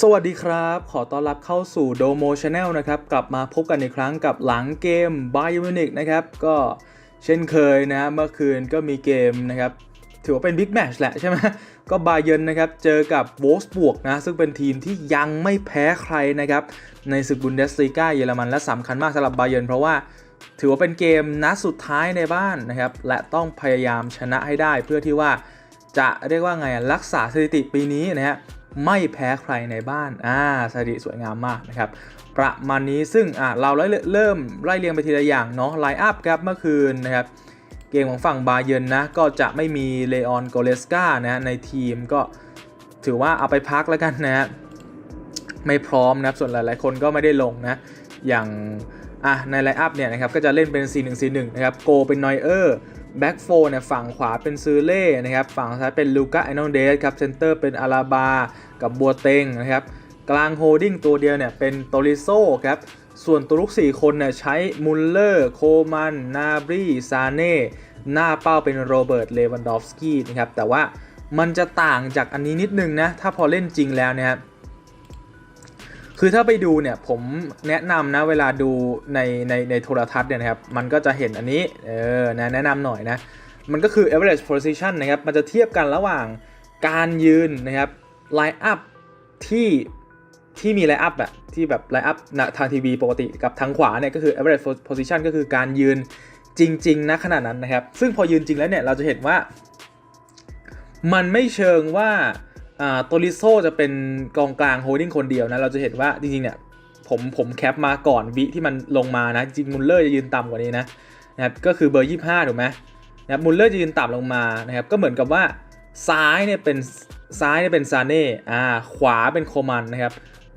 สวัสดีครับ ขอต้อนรับเข้าสู่ Domo Channel นะครับ กลับมาพบกันอีกครั้งกับหลังเกม Bayern i c นะครับ ก็เช่นเคยนะเมื่อคืนก็มีเกมนะครับ ถือว่าเป็นบิ๊กแมชแหละใช่ไหมก็บาเย r n นะครับ เจอกับโวล s บวกนะ ซึ่งเป็นทีมที่ยังไม่แพ้ใครนะครับ ในศึกบุนเดสลีกาเยอรมันและสำคัญมากสำหรับบาเย r n เพราะว่าถือว่าเป็นเกมนัดสุดท้ายในบ้านนะครับ และต้องพยายามชนะให้ได้เพื่อที่ว่าจะเรียกว่าไงรักษาสถิติปีนี้นะฮะ ไม่แพ้ใครในบ้าน อ่าสถิติสวยงามมากนะครับ ประมาณนี้ซึ่งอ่าเราเริ่มไล่เรียงไปทีละอย่างเนาะไลน์อัพครับเมื่อคืนนะครับ เกมของฝั่งบาเย r n นะ ก็จะไม่มีเลออนโกเลสกานะในทีมก็ถือว่าเอาไปพักแล้วกันนะฮะไม่พร้อมนะครับ ส่วนหลายๆ คนก็ไม่ได้ลงนะ อย่างอะในไลน์อัพเนี่ยนะครับ ก็จะเล่นเป็น 4-1-4-1 นะครับ โกเป็นนอยเออร์ แบ็กโฟเนี่ยฝั่งขวาเป็นซือเล่นะครับฝั่งซ้ายเป็นลูก้าไอนอนเดสครับเซนเตอร์เป็นอาราบา กับบัวเต็งนะครับกลางโฮดดิ้งตัวเดียวเนี่ยเป็นโตริโซครับส่วนตัวลุก 4 คนเนี่ยใช้มุลเลอร์ โคมัน นาบรีซาเน่หน้าเป้าเป็นโรเบิร์ต เลวันดอฟสกี้นะครับแต่ว่ามันจะต่างจากอันนี้นิดนึงนะ ถ้าพอเล่นจริงแล้วเนะครับ คือถ้าไปดูเนี่ยผมแนะนำนะเวลาดูในในในโทรทัศน์เนี่ยนะครับมันก็จะเห็นอันนี้เออนะแนะนำหน่อยนะ มันก็คือ average position นะครับ มันจะเทียบกันระหว่างการยืนนะครับ line up ที่ที่มีไลน์อัพอะที่แบบไลน์อัพทางทีวีปกติกับทางขวาเนี่ยก็คือ average position ก็คือการยืนจริงๆนะขนาดนั้นนะครับ ซึ่งพอยืนจริงแล้วเนี่ยเราจะเห็นว่า มันไม่เชิงว่า โตริโซจะเป็นกองกลางโฮดดิ้งคนเดียวนะ เราจะเห็นว่าจริงๆเนี่ยผมผมแคปมาก่อนวิที่มันลงมานะ จริงมุลเลอร์จะยืนต่ำกว่านี้นะนะครับก็คือเบอร์ 25 ถูกไหมนะครับมุลเลอร์จะยืนต่ำลงมานะครับก็เหมือนกับว่าซ้ายเนี่ยเป็นซ้ายเนี่ยเป็นซาเน่อ่าขวาเป็นโคมันนะครับ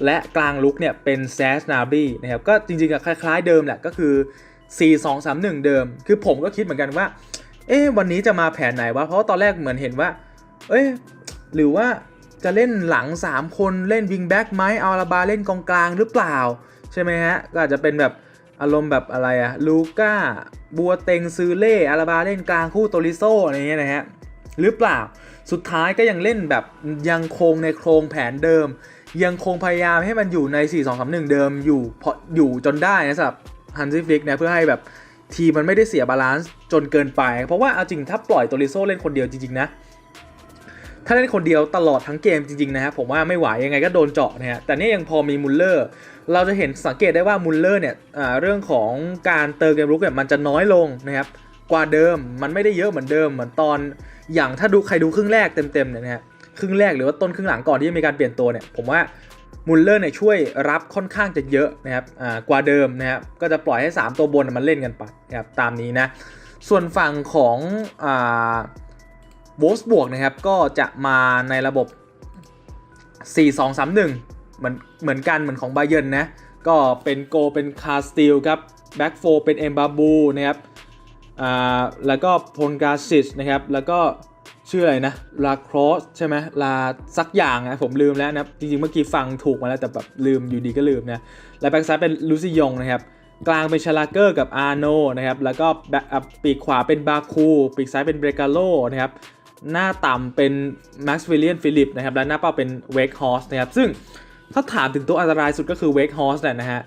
และกลางลุกเนี่ยเป็นแซสนาบีนะครับก็จริงๆก็คล้ายๆเดิมแหละก็คือ 4 2 3 1 เดิม คือผมก็คิดเหมือนกันว่า เอ๊ะวันนี้จะมาแผนไหนวะเพราะาตอนแรกเหมือนเห็นว่า เอ้ยหรือว่า จะเล่นหลัง 3 คนเล่นวิงแบ็กไหมเอาอาราบาเล่นกองกลางหรือเปล่า ใช่ไหมฮะ ก็อาจจะเป็นแบบอารมณ์แบบอะไรอะลูก้าบัวเต็งซือเล่อาราบาเล่นกลางคู่โตริโซอะไรเงี้ยนะฮะหรือเปล่าสุดท้ายก็ยังเล่นแบบยังคงในโครงแผนเดิม ยังคงพยายามให้มันอยู่ใน 4 2 3 1 เดิมอยู่พออยู่จนได้นะสำหรับฮันซิฟิกเนี่ยเพื่อให้แบบทีมมันไม่ได้เสียบาลานซ์จนเกินไป เพราะว่าเอาจริงถ้าปล่อยโตริโซเล่นคนเดียวจริงๆนะ ถ้าเล่นคนเดียวตลอดทั้งเกมจริงๆนะครับผมว่าไม่ไหวยังไงก็โดนเจาะนะฮะแต่นี่ยังพอมีมุลเลอร์ เราจะเห็นสังเกตได้ว่ามุลเลอร์เนี่ยเรื่องของการเติมเกมรุกเนี่ยมันจะน้อยลงนะครับกว่าเดิมมันไม่ได้เยอะเหมือนเดิมเหมือนตอนอย่างถ้าดูใครดูครึ่งแรกเต็มๆเนี่ยนะฮะครึ่งแรกหรือว่าต้นครึ่งหลังก่อนที่จะมีการเปลี่ยนตัวเนี่ยผมว่ามุลเลอร์เนี่ยช่วยรับค่อนข้างจะเยอะนะครับกว่าเดิมนะครับก็จะปล่อยให้ 3 ตัวบนมันเล่นกันไปนะครับตามนี้นะส่วนฝั่งของอ่า โวลส์บวกนะครับก็จะมาในระบบ 4-2-3-1 เหมือนเหมือนกันเหมือนของบาเย r n นะ ก็เป็นโกเป็นคาสติลครับแบ็กโฟเป็นเอมบาบูนะครับอ่าแล้วก็พลกาซิสนะครับ แล้วก็ชื่ออะไรนะ ลาครอสใช่ไหมลาสักอย่างนะผมลืมแล้วนะจริงๆ เมื่อกี้ฟังถูกมาแล้วแต่แบบลืมอยู่ดีก็ลืมนะ แล้วแบ็กซ้ายเป็นลูซิยงนะครับ กลางเป็นชาลาเกอร์กับอาร์โนนะครับ แล้วก็แบ็คปีกขวาเป็นบาคู ปีกซ้ายเป็นเบรกาโลนะครับ หน้าต่ำเป็นแม็กซ์วิลเลียนฟิลิปนะครับและหน้าเป้าเป็นเวกฮอสนะครับซึ่งถ้าถามถึงตัวอันตรายสุดก็คือเวกฮอสแหละนะฮะ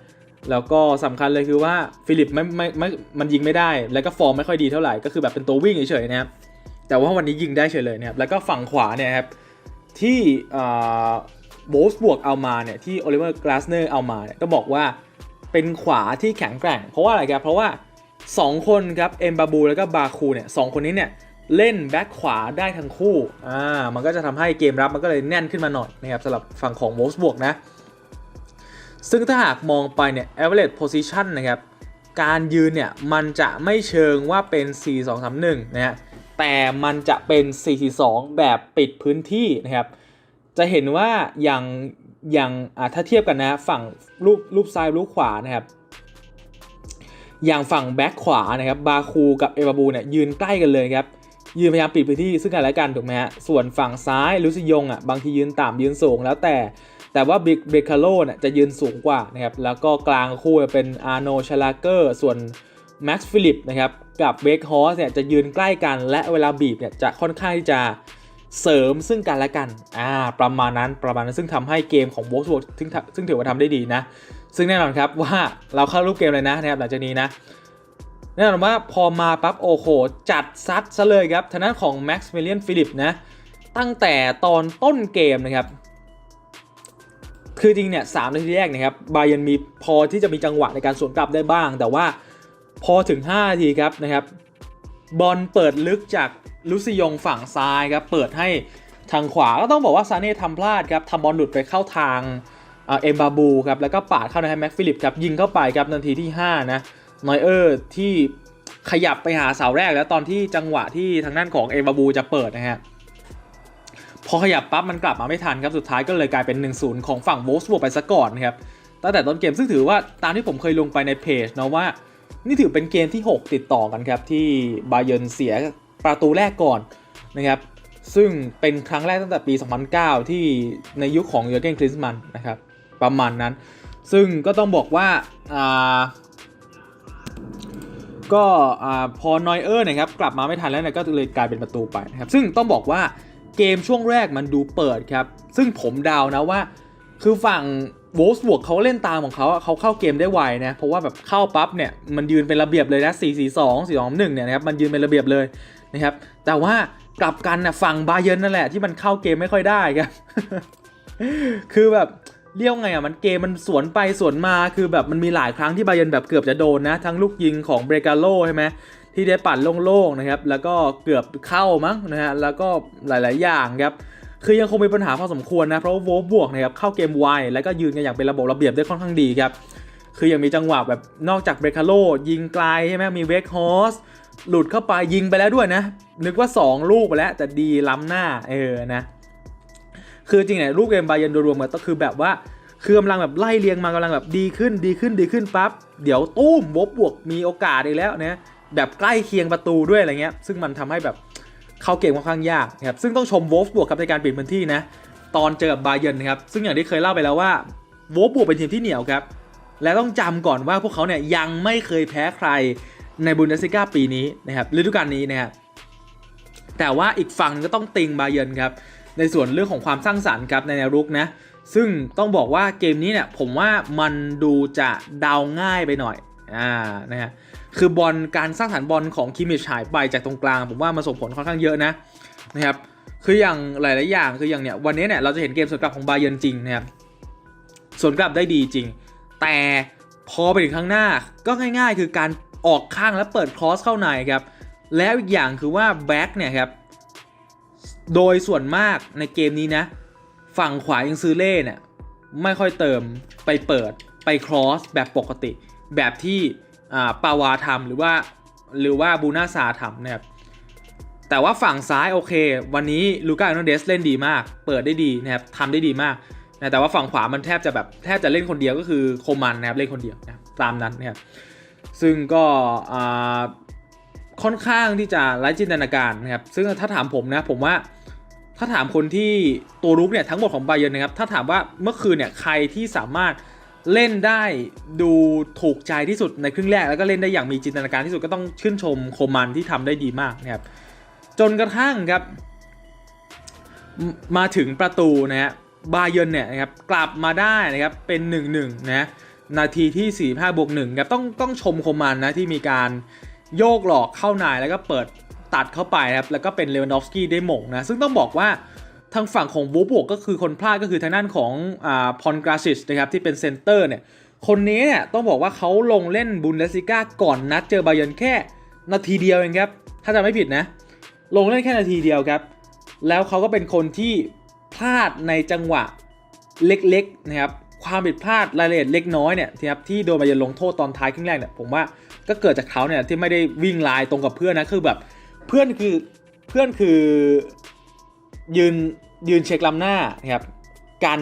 แล้วก็สำคัญเลยคือว่าฟิลิปไม่ไม่ไม่มันยิงไม่ได้ แล้วก็ฟอร์มไม่ค่อยดีเท่าไหร่ก็คือแบบเป็นตัววิ่งเฉยๆนะครับแต่ว่าวันนี้ยิงได้เฉยเลยนะครับแล้วก็ฝั่งขวาเนี่ยครับที่โบสบวกเอามาเนี่ยที่โอลิเวอร์กลาสเนอร์เอามาเนี่ยก็บอกว่าเป็นขวาที่แข็งแกร่ง เพราะว่าอะไรครับเพราะว่า 2 คนครับเอ็มบาบูแล้วก็บาคูเนี่ยสคนนี้เนี่ย เล่นแบ็คขวาได้ทั้งคู่ อ่า มันก็จะทำให้เกมรับมันก็เลยแน่นขึ้นมาหน่อยนะครับสำหรับฝั่งของโวลส์บวกนะ ซึ่งถ้าหากมองไปเนี่ย average position นะครับ การยืนเนี่ย มันจะไม่เชิงว่าเป็น 4 2 3 1 นะฮะ แต่มันจะเป็น 4 4 2 แบบปิดพื้นที่นะครับ จะเห็นว่าอย่างอย่างอ่าถ้าเทียบกันนะ ฝั่งรูปรูปซ้ายรูปขวานะครับอย่างฝั่งแบ็คขวานะครับบาคูกับเอบาบูเนี่ยยืนใกล้กันเลยครับ ยืนพยายามปิดพื้นที่ซึ่งกันและกันถูกไหมฮะส่วนฝั่งซ้ายลุซิยงอะบางทียืนต่ำยืนสูงแล้วแต่ แต่ว่าบิกเบคาโลเนี่ยจะยืนสูงกว่านะครับแล้วก็กลางคู่เป็นอาร์โนชลาเกอร์ส่วนแม็กซ์ฟิลิปนะครับกับเบคฮอสเนี่ยจะยืนใกล้กันและเวลาบีบเนี่ยจะค่อนข้างที่จะเสริมซึ่งกันและกันอ่าประมาณนั้นประมาณนั้นซึ่งทำให้เกมของ w o l f s b u r g ซึ่งซึ่งถือว่าทำได้ดีนะ ซึ่งแน่นอนครับว่าเราเข้ารูปเกมเลยนะนะครับหลังจากนี้นะ แน่นอนว่าพอมาปั๊บโอ้โห จัดซัดซะเลยครับทางด้านของ Max m i l l i a n Phillips นะตั้งแต่ตอนต้นเกมนะครับ คือจริงเนี่ยสามนาทีแรกนะครับบาเยนมีพอที่จะมีจังหวะในการสวนกลับได้บ้าง แต่ว่าพอถึง5นาทีครับนะครับบอลเปิดลึกจากลุซิยงฝั่งซ้ายครับเปิดให้ทางขวาก็ต้องบอกว่าซาเน่ทำพลาดครับทำบอลหลุดไปเข้าทางเอ็มบาบูครับแล้วก็ปาดเข้าในแม็กฟิลิปครับยิงเข้าไปครับนาทีที่ 5 นะ นอยเออร์ที่ขยับไปหาเสาแรกแล้วตอนที่จังหวะที่ทางด้านของเอบาบูจะเปิดนะฮะพอขยับปั๊บมันกลับมาไม่ทันครับสุดท้ายก็เลยกลายเป็น 1-0 ของฝั่งโวลส์บวกไปซะก่อนนะครับตั้งแต่ต้นเกมซึ่งถือว่าตามที่ผมเคยลงไปในเพจนะว่า นี่ถือเป็นเกมที่ 6 ติดต่อกันครับที่บาเยิร์นเสียประตูแรกก่อนนะครับซึ่งเป็นครั้งแรกตั้งแต่ปี 2009 ที่ในยุคของเยอร์เกนคริสมันนะครับประมาณนั้น ซึ่งก็ต้องบอกว่าอ่า ก็พอนอยเออร์นะครับกลับมาไม่ทันแล้วเนยก็เลยกลายเป็นประตูไปนะครับซึ่งต้องบอกว่าเกมช่วงแรกมันดูเปิดครับ ซึ่งผมเดาวนะว่า คือฝั่งโวลส์บวกเขาเล่นตามของเขาเขาเข้าเกมได้ไวนะ เพราะว่าแบบเข้าปั๊บเนี่ยมันยืนเป็นระเบียบเลยนะ 4 4 2 4 2 1เนี่ยนะครับมันยืนเป็นระเบียบเลยนะครับแต่ว่ากลับกันนะฝั่งบาเยนนั่นแหละที่มันเข้าเกมไม่ค่อยได้ครับคือแบบ เรียกไงอะมันเกมมันสวนไปสวนมาคือแบบมันมีหลายครั้งที่บาเยิร์นแบบเกือบจะโดนนะ ทั้งลูกยิงของเบรกาโลใช่ไหมที่ได้ปั่นโล่งๆนะครับแล้วก็เกือบเข้ามั้งนะฮะแล้วก็หลายๆ อย่างครับคือยังคงมีปัญหาพอสมควรนะเพราะว่าโวบวกนะครับเข้าเกมไวแล้วก็ยืนกันอย่างเป็นระบบระเบียบได้ค่อนข้างดีครับคือยังมีจังหวะแบบนอกจากเบรคาโลยิงไกลใช่ไหมมีเวกฮอสหลุดเข้าไปยิงไปแล้วด้วยนะ นึกว่า 2 ลูกไปแล้วแต่ดีล้ำหน้าเออนะ คือจริงเนี่ยรูปเกมบาเยนโดยรวมก็คือแบบว่าคือกำลังแบบไล่เรียงมากำลังแบบดีขึ้นดีขึ้นดีขึ้นปั๊บเดี๋ยวตุ้มวบบวกมีโอกาสอีกแล้วนะแบบใกล้เคียงประตูด้วยอะไรเงี้ย ซึ่งมันทำให้แบบเข้าเกมค่อนข้างยากนะครับซึ่งต้องชมวอฟบวกครับในการปิดพื้นที่นะตอนเจอกับบาเยนนะครับซึ่งอย่างที่เคยเล่าไปแล้วว่าวอฟบวกเป็นทีมที่เหนียวครับและต้องจำก่อนว่าพวกเขาเนี่ยยังไม่เคยแพ้ใครในบุนเดสิก้าปีนี้นะครับฤดูกาลนี้นะครับแต่ว่าอีกฝั่งนึงก็ต้องติงบาเยนครับ ในส่วนเรื่องของความสร้างสรรค์ครับในแนวรุกนะซึ่งต้องบอกว่าเกมนี้เนี่ยผมว่ามันดูจะเดาง่ายไปหน่อยอ่านะฮะคือบอลการสร้างสรรค์บอลของคิมิชหายไปจากตรงกลาง ผมว่ามันส่งผลค่อนข้างเยอะนะนะครับคืออย่างหลาย ๆ อย่างคืออย่างเนี้ยวันนี้เนี่ยเราจะเห็นเกมสวนกลับของบาเยนจริงนะครับสวนกลับได้ดีจริง แต่พอไปถึงข้างหน้าก็ง่าย ๆ คือการออกข้างแล้วเปิดครอสเข้าในครับแล้วอีกอย่างคือว่าแบ็กเนี่ยครับ โดยส่วนมากในเกมนี้นะ ฝั่งขวายังซื้อเล่เนี่ยไม่ค่อยเติมไปเปิดไปครอสแบบปกติ แบบที่ปาวาทำหรือว่าหรือว่าบูนาซาทำนะครับแต่ว่าฝั่งซ้ายโอเค วันนี้ลูก้าอโนเดสเล่นดีมาก เปิดได้ดีนะครับทำได้ดีมากนะแต่ว่าฝั่งขวามันแทบจะแบบแทบจะเล่นคนเดียวก็คือโคมันนะครับเล่นคนเดียวนะตามนั้นนะครับซึ่งก็ค่อนข้างที่จะไร้จินตนาการนะครับซึ่งถ้าถามผมนะผมว่า ถ้าถามคนที่ตัวรุกเนี่ยทั้งหมดของไบเยร์นนะครับ ถ้าถามว่าเมื่อคืนเนี่ยใครที่สามารถเล่นได้ดูถูกใจที่สุดในครึ่งแรก แล้วก็เล่นได้อย่างมีจินตนาการที่สุดก็ต้องชื่นชมโคมันที่ทำได้ดีมากนะครับ จนกระทั่งครับ มาถึงประตูนะฮะบาเยร์นเนี่ยนะครับกลับมาได้นะครับเป็น1-1นะนาทีที่ 45บวก1ครับต้องต้องชมโคมันนะที่มีการโยกหลอกเข้านายแล้วก็เปิด ตัดเข้าไปครับแล้วก็เป็นเลวันดอฟสกี้ได้หม่งนะซึ่งต้องบอกว่าทางฝั่งของวูบวกก็คือคนพลาดก็คือทางด้านของอ่าพอนกราซิชนะครับที่เป็นเซนเตอร์เนี่ยคนนี้เนี่ยต้องบอกว่าเขาลงเล่นบุนเดสซิก้าก่อนนัดเจอบาเยนแค่นาทีเดียวเองครับถ้าจำไม่ผิดนะ ลงเล่นแค่นาทีเดียวครับ แล้วเขาก็เป็นคนที่พลาดในจังหวะเล็กๆนะครับความผิดพลาดรายละเอียดเล็กน้อยเนี่ยนะครับที่โดนบาเยนลงโทษตอนท้ายครึ่งแรกเนี่ยผมว่าก็เกิดจากเขาเนี่ยที่ไม่ได้วิ่งลายตรงกับเพื่อนนะคือแบบ เพื่อนคือเพื่อนคือยืนยืนเช็คลำหน้านะครับการ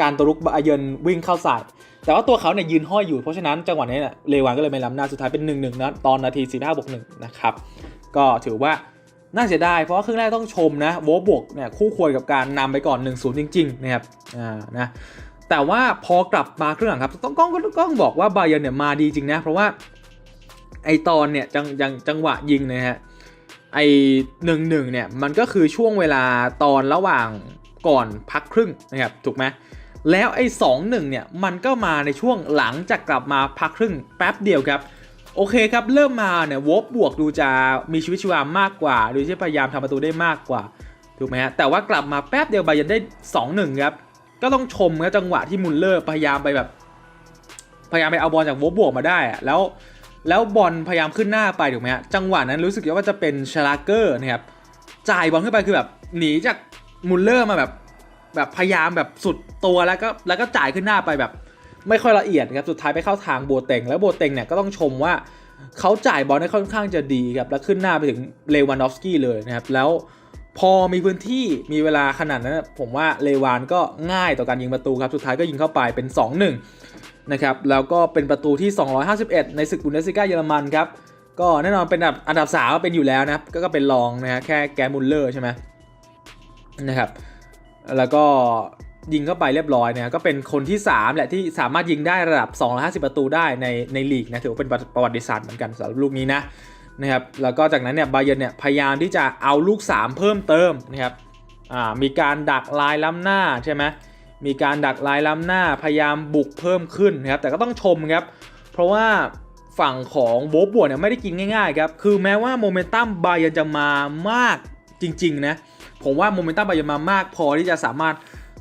การตวรุกบาเยนวิ่งเข้าใส่แต่ว่าตัวเขาเนี่ยยืนห้อยอยู่เพราะฉะนั้นจังหวะนี้เนี่ยเลวานก็เลยไม่ล้ำหน้าสุดท้ายเป็น1นึ่งนะตอนนาที45บวก1นะครับก็ถือว่าน่าเสียดายเพราะว่าครึ่งแรกต้องชมนะโวบวกเนี่ยคู่ควรกับการนำไปก่อน1-0จริงๆนะครับอ่านะแต่ว่าพอกลับมาครึ่งหลังครับต้องก้องก็ต้องบอกว่าบาเยนเนี่ยมาดีจริงนะเพราะว่าไอตอนเนี่ยจังจังจังหวะยิงนะฮะ ไอหนึ่งหนึ่งเนี่ยมันก็คือช่วงเวลาตอนระหว่างก่อนพักครึ่งนะครับถูกไหมแล้วไอ้สองหนึ่งเนี่ยมันก็มาในช่วงหลังจากกลับมาพักครึ่งแป๊บเดียวครับโอเคครับเริ่มมาเนี่ยวบบวกดูจะมีชีวิตชีวามากกว่าดยที่พยายามทำประตูได้มากกว่าถูกไหมฮะแต่ว่ากลับมาแป๊บเดียวบายร์นได้2-1ครับก็ต้องชมครับจังหวะที่มุลเลอร์พยายามไปแบบ พยายามไปเอาบอลจากวบบวกมาได้แล้ว แล้วบอลพยายามขึ้นหน้าไปถูกไหมฮะจังหวะนั้นรู้สึกว่าจะเป็นชลาเกอร์นะครับจ่ายบอลขึ้นไปคือแบบหนีจากมุลเลอร์มาแบบแบบพยายามแบบสุดตัวแล้วก็แล้วก็จ่ายขึ้นหน้าไปแบบ ไม่ค่อยละเอียดครับสุดท้ายไปเข้าทางโบเต็งแล้วโบเต็งเนี่ยก็ต้องชมว่าเขาจ่ายบอลได้ค่อนข้างจะดีครับแล้วขึ้นหน้าไปถึงเลวานอฟสกี้เลยนะครับแล้วพอมีพื้นที่มีเวลาขนาดนั้นผมว่าเลวานก็ง่ายต่อการยิงประตูครับสุดท้ายก็ยิงเข้าไปเป็น 2-1 นะครับแล้วก็เป็นประตูที่ 251 ในศึกบุนเดสลิก้าเยอรมันครับก็แน่นอนเป็นอันดับอันดับสามเป็นอยู่แล้วนะครับก็เป็นรองนะฮะแค่แกมุลเลอร์ใช่ไหมนะครับแล้วก็ยิงเข้าไปเรียบร้อยเนี่ยก็เป็นคนที่ 3 แหละที่สามารถยิงได้ระดับ 250 ประตูได้ในในลีกนะถือว่าเป็นประวัติศาสตร์เหมือนกันสำหรับลูกนี้นะนะครับแล้วก็จากนั้นเนี่ยบาเยร์นเนี่ยพยายามที่จะเอาลูก 3 เพิ่มเติมนะครับอ่ามีการดักลายล้ำหน้าใช่ไหม มีการดักลายล้ำหน้าพยายามบุกเพิ่มขึ้นนะครับแต่ก็ต้องชมครับ เพราะว่าฝั่งของโบบวเนี่ยไม่ได้กินง่ายๆครับคือแม้ว่าโมเมนตัมบายร์นจะมามากจริงๆนะผมว่าโมเมนตัมบายร์นมามากพอที่จะสามารถ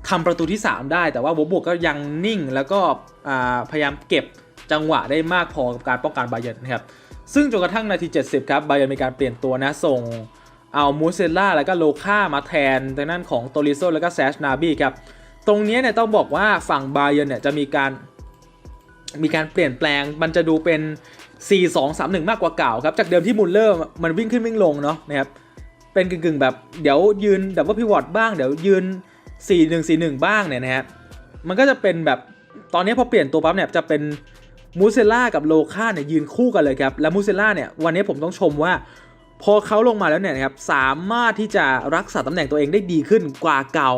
ทำประตูที่ 3 ได้ แต่ว่าโบบวกก็ยังนิ่งแล้วก็พยายามเก็บจังหวะได้มากพอกับการป้องกันบายร์นนะครับซึ่งจนกระทั่งนาที 70 ครับบายร์นมีการเปลี่ยนตัวนะส่งเอามูเซล่าแล้วก็โลค่ามาแทนทางด้านของโตริโซแล้วก็แซชนาบีครับ ตรงนี้เนี่ยต้องบอกว่าฝั่งบาเยร์นเนี่ยจะมีการมีการเปลี่ยนแปลงมันจะดูเป็น 4-2-3-1 มากกว่าเก่าครับ จากเดิมที่มุลเลอร์มันวิ่งขึ้นวิ่งลงเนาะนะครับ เป็นกึ่งๆแบบเดี๋ยวยืนดับเบิลพิวอตบ้าง เดี๋ยวยืน 4 1 4 1 บ้างเนี่ยนะฮะ มันก็จะเป็นแบบตอนนี้พอเปลี่ยนตัวปั๊บเนี่ยจะเป็นมูเซล่ากับโลคาเนี่ยยืนคู่กันเลยครับ และมูเซล่าเนี่ยวันนี้ผมต้องชมว่า พอเขาลงมาแล้วเนี่ยนะครับสามารถที่จะรักษาตำแหน่งตัวเองได้ดีขึ้นกว่าเก่า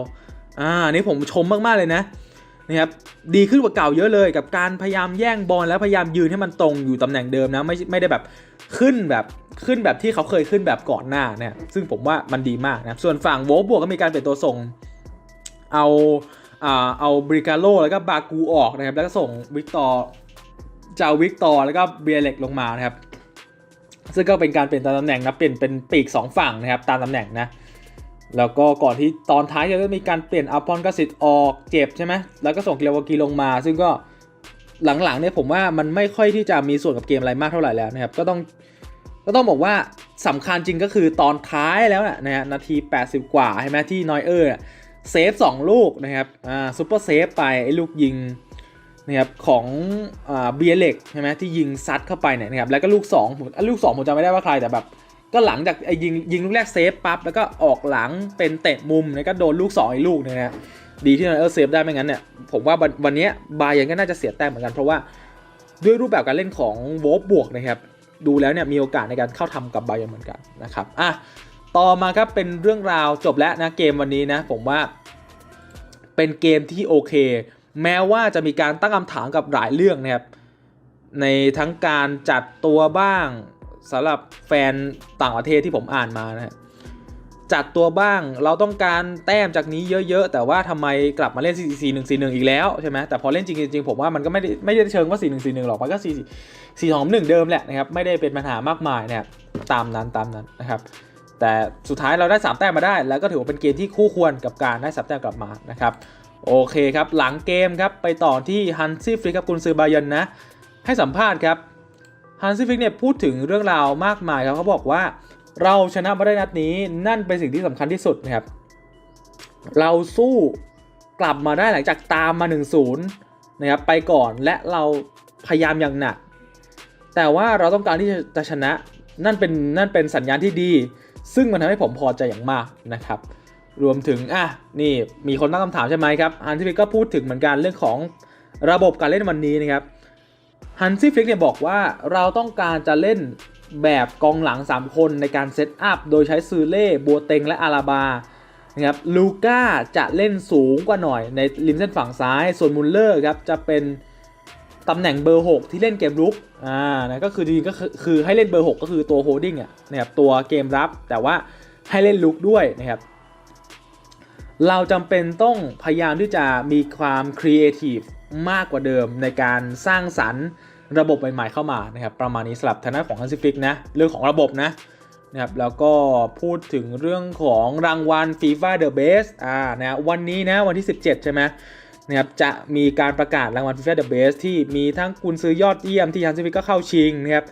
อ่านี่ผมชมมากๆเลยนะนะครับดีขึ้นกว่าเก่าเยอะเลยกับการพยายามแย่งบอลแล้วพยายามยืนให้มันตรงอยู่ตำแหน่งเดิมนะไม่ไม่ได้แบบขึ้นแบบขึ้นแบบที่เขาเคยขึ้นแบบก่อนหน้าเนี่ยซึ่งผมว่ามันดีมากนะส่วนฝั่งโวบวกก็มีการเปลี่ยนตัวส่งเอาอ่าเอาบริกาโลแล้วก็บากูออกนะครับแล้วก็ส่งวิกตอร์เจ้าวิกตอร์แล้วก็เบียเล็กลงมานะครับซึ่งก็เป็นการเปลี่ยนตามตำแหน่งนะเปลี่ยนเป็นปีก 2 ฝั่งนะครับตามตำแหน่งนะ แล้วก็ก่อนที่ตอนท้ายจะมีการเปลี่ยนอัพพอนกสิทธิ์ออกเจ็บใช่ไหมแล้วก็ส่งเกลวากีลงมา ซึ่งก็หลังๆเนี่ยผมว่ามันไม่ค่อยที่จะมีส่วนกับเกมอะไรมากเท่าไหร่แล้วนะครับ ก็ต้องก็ต้องบอกว่าสำคัญจริงก็คือตอนท้ายแล้วนะฮะนาที 80 กว่าใช่ไหมที่นอยเออร์เซฟ2 ลูกนะครับอ่าซูเปอร์เซฟไปไอ้ลูกยิงนะครับของอ่าเบียเล็กใช่ไหมที่ยิงซัดเข้าไปเนี่ยนะครับแล้วก็ลูก2ผมลูก 2 ผมจำไม่ได้ว่าใครแต่แบบ ก็หลังจากไอ้ยิงยิงลูกแรกเซฟปั๊บแล้วก็ออกหลังเป็นเตะมุมแล้วก็โดนลูก2อีกลูกนี่ยนะดีที่นอยเออร์เซฟได้ไม่งั้นเนี่ยผมว่าวันนี้บายร์นก็น่าจะเสียแต้มเหมือนกันเพราะว่าด้วยรูปแบบการเล่นของโวบบวกนะครับดูแล้วเนี่ยมีโอกาสในการเข้าทำกับบายร์นเหมือนกันนะครับอะต่อมาครับเป็นเรื่องราวจบแล้วนะเกมวันนี้นะผมว่าเป็นเกมที่โอเค แม้ว่าจะมีการตั้งคำถามกับหลายเรื่องนะครับในทั้งการจัดตัวบ้าง สำหรับแฟนต่างประเทศที่ผมอ่านมานะฮะจัดตัวบ้างเราต้องการแต้มจากนี้เยอะๆ แต่ว่าทำไมกลับมาเล่น 4 4 1 4 1 อีกแล้วใช่ไหมแต่พอเล่นจริงๆผมว่ามันก็ไม่ได้ไม่ได้เชิงว่า 4 1 4 1 หรอกมันก็ 4 4 2 1 เดิมแหละนะครับ ไม่ได้เป็นปัญหามากมายนะครับตามนั้นตามนั้นนะครับ แต่สุดท้ายเราได้ 3 แต้มมาได้ แล้วก็ถือว่าเป็นเกมที่คู่ควรกับการได้ส3แต้มกลับมานะครับโอเคครับหลังเกมครับไปต่อที่ฮันซี่ฟริกครับกุนซือบายันนะให้สัมภาษณ์ครับ ฮันซี่ฟิกเนี่ยพูดถึงเรื่องราวมากมายครับเขาบอกว่าเราชนะมาได้นัดนี้นั่นเป็นสิ่งที่สำคัญที่สุดนะครับ เราสู้กลับมาได้หลังจากตามมา 1-0นะครับไปก่อนและเราพยายามอย่างหนัก แต่ว่าเราต้องการที่จะชนะนั่นเป็นนั่นเป็นสัญญาณที่ดี ซึ่งมันทำให้ผมพอใจอย่างมากนะครับ รวมถึงอะนี่มีคนตั้งคำถามใช่ไหมครับฮันซี่ฟลิกก็พูดถึงเหมือนกันเรื่องของระบบการเล่นวันนี้นะครับ ฮันซี่ฟลิกเนี่ยบอกว่าเราต้องการจะเล่นแบบกองหลัง 3 คนในการเซตอัพ โดยใช้ซือเล่บัวเต็งและอาราบานะครับลูก้าจะเล่นสูงกว่าหน่อยในริมเส้นฝั่งซ้าย ส่วนมุลเลอร์ครับจะเป็นตำแหน่งเบอร์ 6 ที่เล่นเกมรุกอ่านะก็คือจริงก็คือคือให้เล่นเบอร์ 6 ก็คือตัวโฮดดิ้งอะนะครับตัวเกมรับ แต่ว่าให้เล่นลุกด้วยนะครับเราจำเป็นต้องพยายามที่จะมีความครีเอทีฟ มากกว่าเดิมในการสร้างสรรค์ระบบใหม่ๆเข้ามานะครับประมาณนี้สำหรับทางด้านของ Hansi Flick นะเรื่องของระบบนะนะครับแล้วก็พูดถึงเรื่องของรางวัล FIFA The Best อ่านะวันนี้นะวันที่ 17 ใช่ไหมนะครับจะมีการประกาศรางวัล FIFA The Best ที่มีทั้งกุนซื้อยอดเยี่ยมที่ Hansi Flick ก็เข้าชิงนะครับ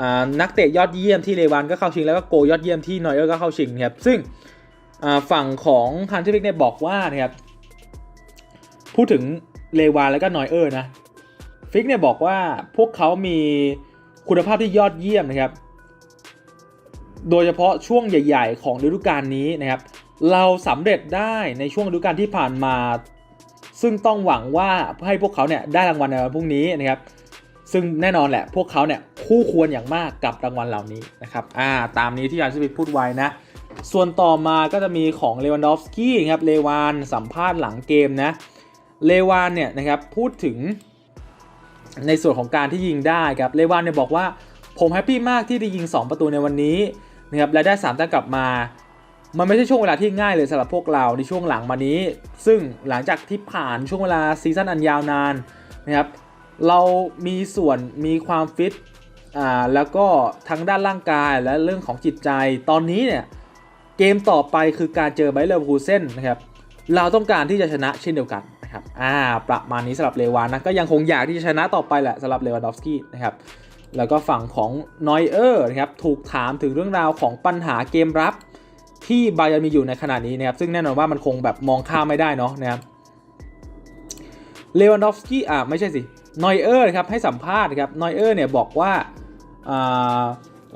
อ่านักเตะยอดเยี่ยมที่เลวันก็เข้าชิงแล้วก็โกยอดเยี่ยมที่นอยเออร์ก็เข้าชิงนะครับซึ่งอ่าฝั่งของฮันที่ฟิกเนี่ยบอกว่านะครับพูดถึง เลวานแล้วก็นอยเออร์นะฟิกเนี่ยบอกว่าพวกเขามีคุณภาพที่ยอดเยี่ยมนะครับ โดยเฉพาะช่วงใหญ่ ๆ ของฤดูกาลนี้นะครับ เราสำเร็จได้ในช่วงฤดูกาลที่ผ่านมา ซึ่งต้องหวังว่าให้พวกเขาเนี่ยได้รางวัลในวันพรุ่งนี้นะครับซึ่งแน่นอนแหละ พวกเขาเนี่ยคู่ควรอย่างมากกับรางวัลเหล่านี้นะครับ อ่า ตามนี้ที่อาร์เซนอลพูดไว้นะ ส่วนต่อมาก็จะมีของเลวันดอฟสกี้ครับ เลวานสัมภาษณ์หลังเกมนะ เลวานเนี่ยนะครับพูดถึงในส่วนของการที่ยิงได้ครับเลวานเนี่ยบอกว่าผมแฮปปี้มากที่ได้ยิง 2 ประตูในวันนี้นะครับและได้3แต้มกลับมา มันไม่ใช่ช่วงเวลาที่ง่ายเลยสำหรับพวกเราในช่วงหลังมานี้ ซึ่งหลังจากที่ผ่านช่วงเวลาซีซั่นอันยาวนานนะครับเรามีส่วนมีความฟิตอ่าแล้วก็ทั้งด้านร่างกายและเรื่องของจิตใจตอนนี้เนี่ยเกมต่อไปคือการเจอไบเลอร์คูเซนนะครับเราต้องการที่จะชนะเช่นเดียวกัน นะครับอ่าประมาณนี้สำหรับเลวานนะก็ยังคงอยากที่จะชนะต่อไปแหละสำหรับเลวานดอฟสกี้นะครับแล้วก็ฝั่งของนอยเออร์นะครับถูกถามถึงเรื่องราวของปัญหาเกมรับที่บายันมีอยู่ในขณะนี้นะครับซึ่งแน่นอนว่ามันคงแบบมองข้ามไม่ได้เนาะนะครับเลวันดอฟสกี้อ่าไม่ใช่สินอยเออร์ครับให้สัมภาษณ์ครับนอยเออร์เนี่ยบอกว่าอ่า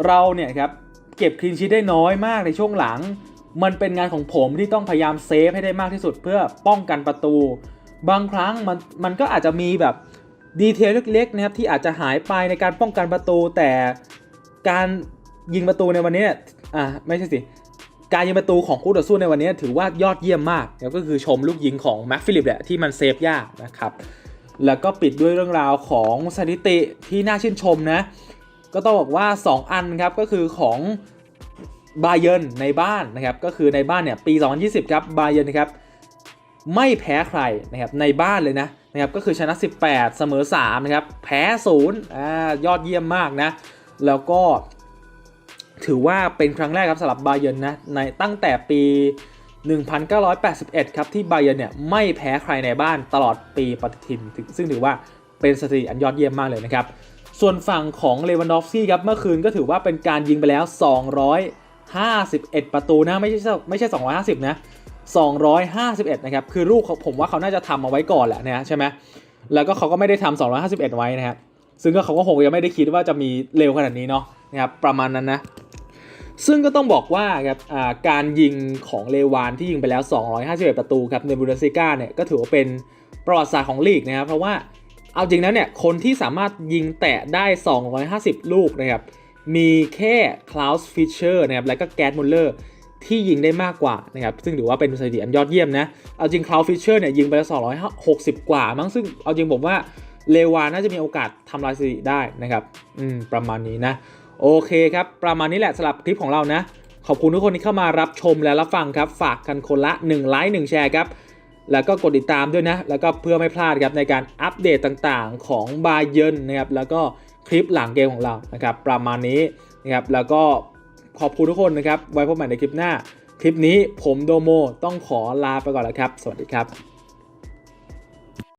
เราเนี่ยครับเก็บคลีนชีตได้น้อยมากในช่วงหลัง มันเป็นงานของผมที่ต้องพยายามเซฟให้ได้มากที่สุดเพื่อป้องกันประตู บางครั้งมันมันก็อาจจะมีแบบดีเทลเล็กๆนะครับที่อาจจะหายไปในการป้องกันประตู แต่การยิงประตูในวันนี้อ่าไม่ใช่สิการยิงประตูของคู่ต่อสู้ในวันนี้ถือว่ายอดเยี่ยมมากแล้วก็คือชมลูกยิงของแม็กฟิลิปแหละที่มันเซฟยากนะครับแล้วก็ปิดด้วยเรื่องราวของสถิติที่น่าชื่นชมนะ ก็ต้องบอกว่า 2 อันครับก็คือของบาเย r n ในบ้านนะครับก็คือในบ้านเนี่ยปี 2020 ครับบาเยนะครับ ไม่แพ้ใครนะครับในบ้านเลยนะนะครับก็คือชนะ 18 เสมอ3นะครับแพ้0อ่ายอดเยี่ยมมากนะแล้วก็ ถือว่าเป็นครั้งแรกครับสำหรับบาเย r n นะในตั้งแต่ปี 1981 ครับที่บาเย r n เนี่ยไม่แพ้ใครในบ้านตลอดปีปฏิทิน ซึ่งถือว่าเป็นสถิติอันยอดเยี่ยมมากเลยนะครับส่วนฝั่งของเลวันดอฟสกี้ครับเมื่อคืนก็ถือว่าเป็นการยิงไปแล้ว 251 ประตูนะไม่ใช่ไม่ใช่ 250 นะ 251 นะครับ คือลูกเขาผมว่าเขาน่าจะทำเอาไว้ก่อนแหละนะใช่ไหมแล้วก็เขาก็ไม่ได้ทำ251 ไว้นะครับ ซึ่งก็เขาก็คงยังไม่ได้คิดว่าจะมีเร็วขนาดนี้เนาะนะครับประมาณนั้นนะ ซึ่งก็ต้องบอกว่าครับการยิงของเลวานที่ยิงไปแล้ว 251 ประตูครับในบูเดสซิก้าเนี่ยก็ถือว่าเป็นประวัติศาสตร์ของลีกนะครับ เพราะว่าเอาจริงแล้วเนี่ยคนที่สามารถยิงแตะได้ 250 ลูกนะครับมีแค่คลาวส์ฟิชเชอร์นะครับแล้วก็แกดมุลเลอร์ ที่ยิงได้มากกว่านะครับซึ่งถือว่าเป็นสถิติอันยอดเยี่ยมนะเอาจริงคลาสฟิชเชอร์เนี่ยยิงไปแล้ว260 กว่า มั้งซึ่งเอาจริงผมว่าเลวาน่าจะมีโอกาสทำลายสถิติได้นะครับอืมประมาณนี้นะโอเคครับประมาณนี้แหละสำหรับคลิปของเรานะขอบคุณทุกคนที่เข้ามารับชมและรับฟังครับฝากกันคนละ1ไลค์1แชร์ครับแล้วก็กดติดตามด้วยนะ แล้วก็เพื่อไม่พลาดครับในการอัปเดตต่างๆของบาเย r n นะครับ แล้วก็คลิปหลังเกมของเรานะครับ ประมาณนี้นะครับ แล้วก็ ขอบคุณทุกคนนะครับ ไว้พบใหม่ในคลิปหน้า คลิปนี้ผมโดโมต้องขอลาไปก่อนแล้วครับ สวัสดีครับ